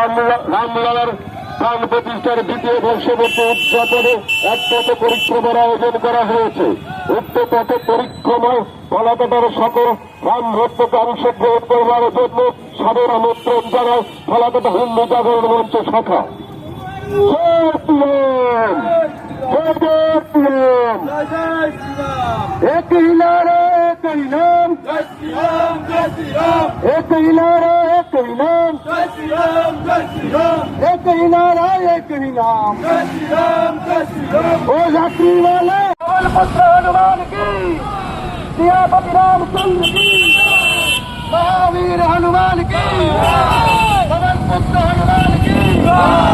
রাম- রামলালার প্রাণ প্রতিষ্ঠার দ্বিতীয় বর্ষবর্তী উদযাপনে এক পথ পরিক্রমার আয়োজন করা হয়েছে উক্ত পথ পরিক্রমায় ফলাকাটার সকল রাম ভক্তকে অংশগ্রহণ করবার জন্য সাদর আমন্ত্রণ জানায় ফলাকাটা হিন্দু জাগরণ মঞ্চ শাখা শ্রীরাম! জয় জয় শ্রীরাম! এক ही नारा एक ही नाम एक ही नारा एक ही नाम एक ही नारा एक ही नाम ओ यात्री वाले पवन पुत्र हनुमान की सियापति रामचंद्र की महावीर हनुमान की पवन पुत्र हनुमान की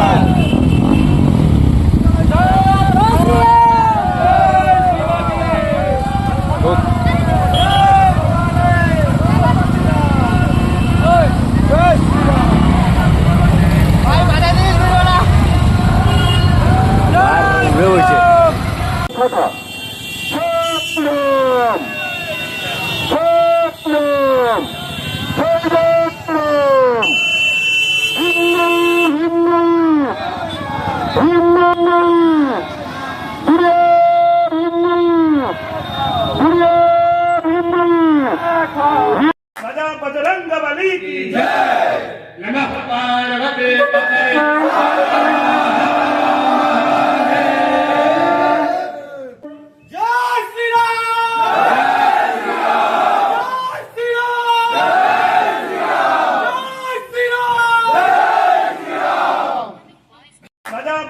Kota. Jepnum! Jepnum! Jepnum! Hindu! Hindu! Hindu! Duryat Hindu! Duryat Hindu! Sajah Bajaranga Bali! Jai! Namah Parvati Pate Parvati Pate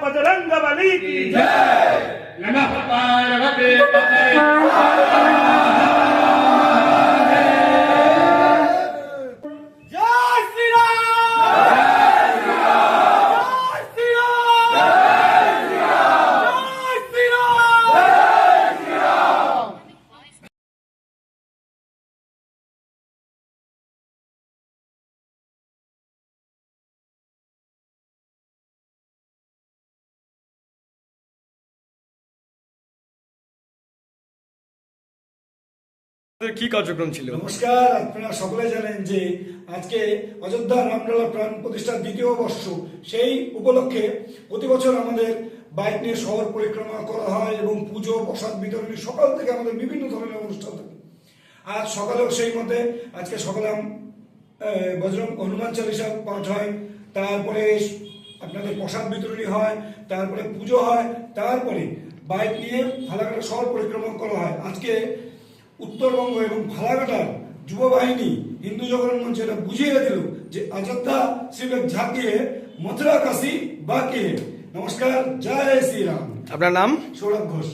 Bajrang Bali की जय नमः पार्वती पते কি কার্যক্রম ছিল? নমস্কার, আপনারা সকলে জানেন যে আজকে অযোধ্যা রামলালা প্রাণ প্রতিষ্ঠার দ্বিতীয় বর্ষ, সেই উপলক্ষে প্রতি বছর আমাদের বাইক নিয়ে শহর পরিক্রমা করা হয় এবং পুজো, প্রসাদ বিতরণী সকাল থেকে আমাদের বিভিন্ন ধরনের অনুষ্ঠান থাকে। আজ সকালেও সেই মতে আজকে সকালে বজরং হনুমান চালিসা পাঠ হয়, তারপরে আপনাদের প্রসাদ বিতরণী হয়, তারপরে পুজো হয়, তারপরে বাইক নিয়ে ফালাকাটা শহর পরিক্রমা করা হয়। আজকে উত্তরবঙ্গ এবং ফালাকাটার যুব বাহিনী হিন্দু জগরণ মঞ্চ এটা বুঝিয়ে দিল যে অযোধ্যা শিবের ঝাঁকিয়ে মথুরা কাশি বাকি। নমস্কার জয় শ্রীরাম। আপনার নাম? সৌরভ ঘোষ।